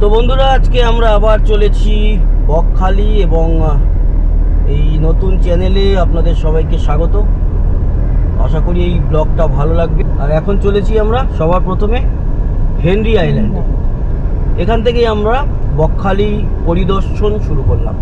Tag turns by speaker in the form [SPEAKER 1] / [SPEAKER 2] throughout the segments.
[SPEAKER 1] তো বন্ধুরা, আজকে আমরা আবার চলেছি বকখালি এবং এই নতুন চ্যানেলে আপনাদের সবাইকে স্বাগত। আশা করি এই ব্লগটা ভালো লাগবে। আর এখন চলেছি আমরা সবার প্রথমে হেনরি আইল্যান্ডে। এখান থেকেই আমরা বকখালি পরিদর্শন শুরু করলাম।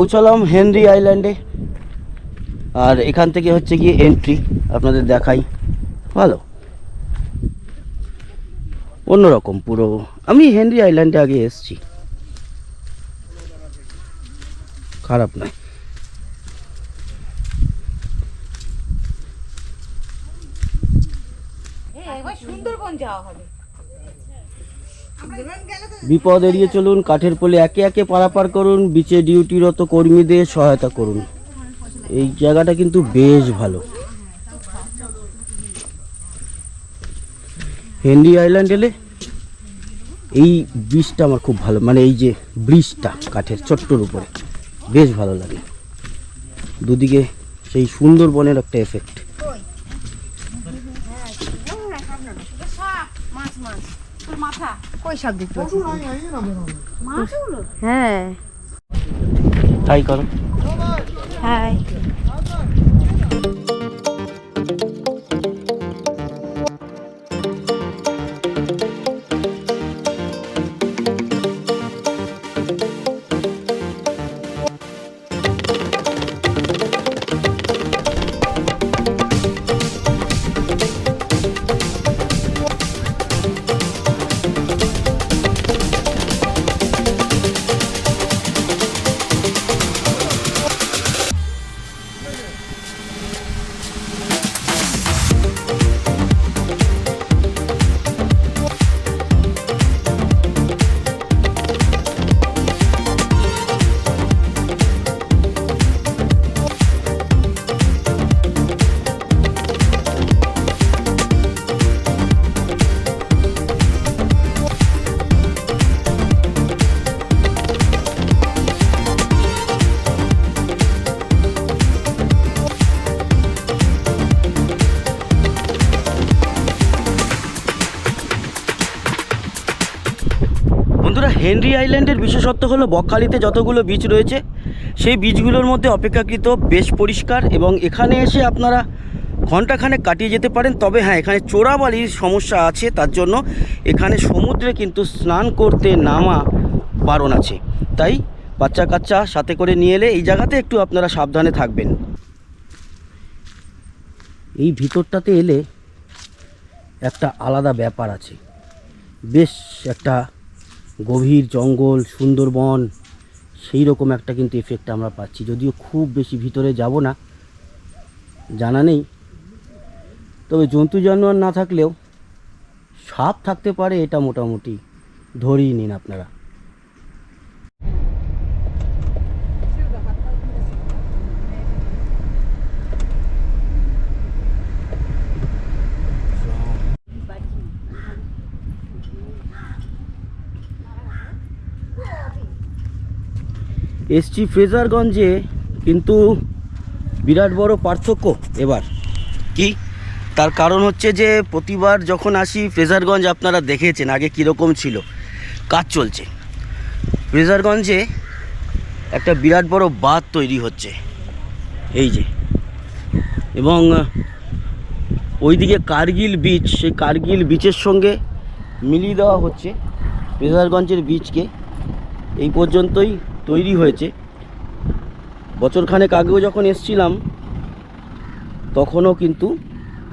[SPEAKER 1] পৌঁছালাম হেনরি আইল্যান্ডে। আর এখান থেকে হচ্ছে গিয়ে এন্ট্রি আপনাদের দেখাই। ভালো। অন্যরকম পুরো। আমি হেনরি আইল্যান্ডে আগে এসেছি। খারাপ নয়।
[SPEAKER 2] হ্যাঁ সুন্দরবন যাওয়া হবে।
[SPEAKER 1] বিপদ এড়িয়ে চলুন, কাঠের পোলে একে একে পারাপার করুন, বিচে ডিউটিরত কর্মীদের সহায়তা করুন। এই জায়গাটা কিন্তু বেশ ভালো। হেনরি আইল্যান্ড এলে এই ব্রিজটা আমার খুব ভালো মানে এই যে ব্রিজটা কাঠের ছোট্টর উপরে, বেশ ভালো লাগে। দুদিকে সেই সুন্দরবনের একটা এফেক্ট
[SPEAKER 2] মাছ মাছ তোর মাথা। কই সব দেখতে হ্যাঁ।
[SPEAKER 1] তাই করো।
[SPEAKER 2] হ্যাঁ
[SPEAKER 1] হেনরি আইল্যান্ডের বিশেষত্ব হলো বকখালিতে যতগুলো বিচ রয়েছে, সেই বিচগুলোর মধ্যে অপেক্ষাকৃত বেশ পরিষ্কার এবং এখানে এসে আপনারা ঘন্টাখানেক কাটিয়ে যেতে পারেন। তবে হ্যাঁ এখানে চোরাবালির সমস্যা আছে, তার জন্য এখানে সমুদ্রে কিন্তু স্নান করতে নামা বারণ আছে। তাই বাচ্চা কাচ্চা সাথে করে নিয়ে এলে এই জায়গাতে একটু আপনারা সাবধানে থাকবেন। এই ভিতরটাতে এলে একটা আলাদা ব্যাপার আছে। বেশ একটা গভীর জঙ্গল, সুন্দরবন, সেই রকম একটা কিন্তু এফেক্ট আমরা পাচ্ছি। যদিও খুব বেশি ভিতরে যাব না, জানা নেই। তবে জন্তু জানোয়ার না থাকলেও সাপ থাকতে পারে, এটা মোটামুটি ধরেই নিন আপনারা। এসছি ফ্রেজারগঞ্জে কিন্তু বিরাট বড় পার্থক্য এবার। কি? তার কারণ হচ্ছে যে প্রতিবার যখন আসি ফ্রেজারগঞ্জ আপনারা দেখেছেন আগে কীরকম ছিল। কাজ চলছে। ফ্রেজারগঞ্জে একটা বিরাট বড় বাঁধ তৈরি হচ্ছে। এই যে। এবং ওইদিকে কার্গিল বিচ সেই কার্গিল বিচের সঙ্গে মিলিয়ে দেওয়া হচ্ছে ফ্রেজারগঞ্জের বিচকে এই পর্যন্তই তৈরি হয়েছে। বছরখানেক আগেও যখন এসছিলাম, তখনও কিন্তু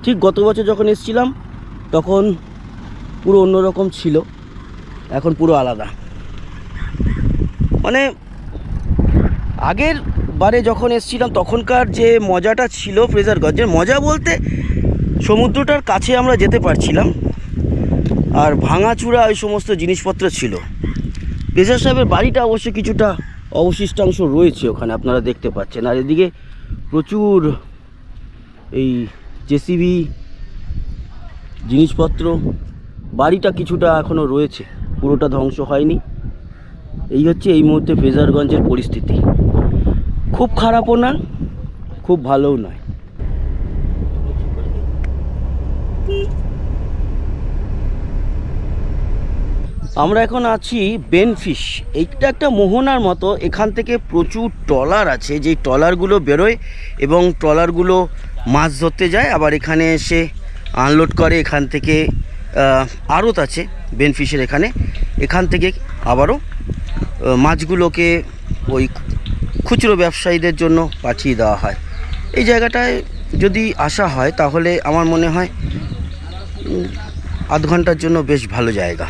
[SPEAKER 1] ঠিক গত বছর যখন এসছিলাম, তখন পুরো অন্যরকম ছিল, এখন পুরো আলাদা। মানে আগের বারে যখন এসছিলাম, তখনকার যে মজাটা ছিল ফ্রেজারগঞ্জের মজা বলতে সমুদ্রটার কাছে আমরা যেতে পারছিলাম, আর ভাঙাচুরা ওই সমস্ত জিনিসপত্র ছিল। পেশার সাহেবের বাড়িটা অবশ্য কিছুটা অবশিষ্টাংশ রয়েছে ওখানে, আপনারা দেখতে পাচ্ছেন। আর এদিকে প্রচুর এই জেসিবি জিনিসপত্র, বাড়িটা কিছুটা এখনও রয়েছে, পুরোটা ধ্বংস হয়নি। এই হচ্ছে এই মুহূর্তে ফ্রেজারগঞ্জের পরিস্থিতি। খুব খারাপও না, খুব ভালোও নয়। আমরা এখন আছি বেনফিশ। এইটা একটা মোহনার মতো, এখান থেকে প্রচুর ট্রলার আছে, যেই ট্রলারগুলো বেরোয় এবং ট্রলারগুলো মাছ ধরতে যায়, আবার এখানে এসে আনলোড করে, এখান থেকে আড়ত আছে বেনফিশের এখানে। এখান থেকে আবারও মাছগুলোকে ওই খুচরো ব্যবসায়ীদের জন্য পাঠিয়ে দেওয়া হয়। এই জায়গাটায় যদি আসা হয়, তাহলে আমার মনে হয় আধ ঘণ্টার জন্য বেশ ভালো জায়গা।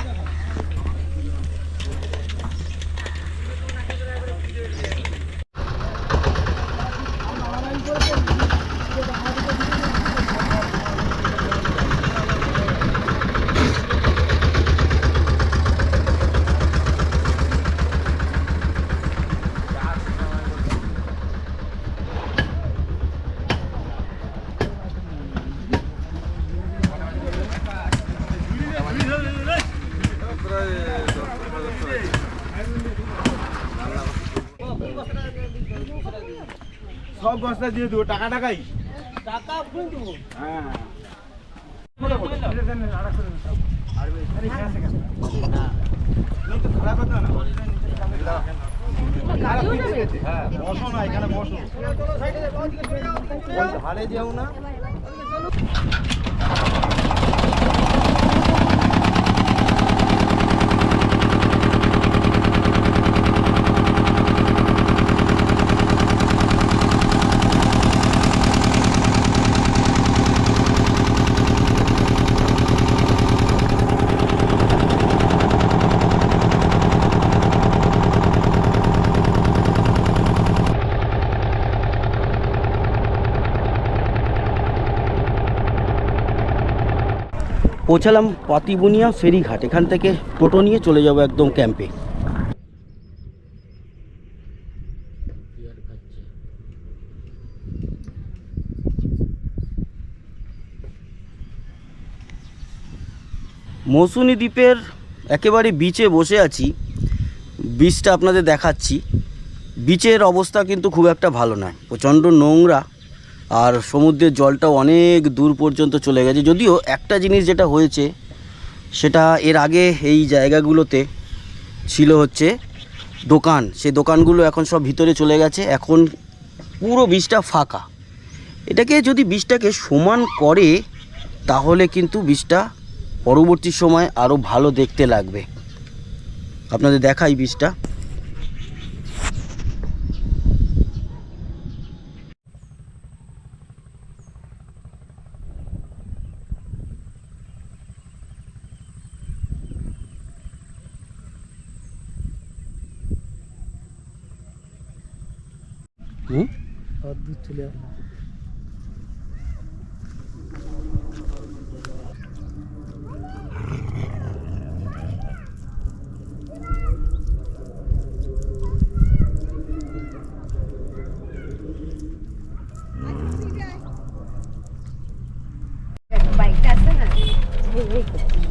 [SPEAKER 3] সব বস্তা দিয়ে দেবো টাকা টাকাই। হ্যাঁ। বসো না এখানে বসো। ধারে যেও না।
[SPEAKER 1] পৌঁছালাম পাতিবুনিয়া ফেরিঘাট। এখান থেকে টোটো নিয়ে চলে যাব একদম ক্যাম্পে। মৌসুনি দ্বীপের একেবারে বিচে বসে আছি। বিচটা আপনাদের দেখাচ্ছি। বিচের অবস্থা কিন্তু খুব একটা ভালো নয়। প্রচণ্ড নোংরা। আর সমুদ্রের জলটাও অনেক দূর পর্যন্ত চলে গেছে। যদিও একটা জিনিস যেটা হয়েছে, সেটা এর আগে এই জায়গাগুলোতে ছিল হচ্ছে দোকান। সেই দোকানগুলো এখন সব ভিতরে চলে গেছে। এখন পুরো বীজটা ফাঁকা। এটাকে যদি বীজটাকে সমান করে, তাহলে কিন্তু বীজটা পরবর্তী সময় আরও ভালো দেখতে লাগবে। আপনাদের দেখাই বীজটা। হুম?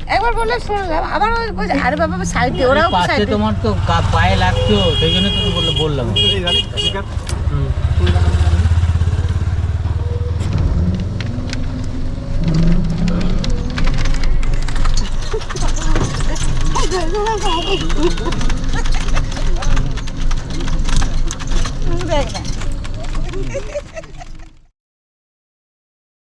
[SPEAKER 2] একবার বললে শুনলাম আবার আরে বাবা সাইডে ওরাও সাইডে
[SPEAKER 4] তোমার তো পায়ে লাগতো সেই জন্য তো বলল বললাম। Oh,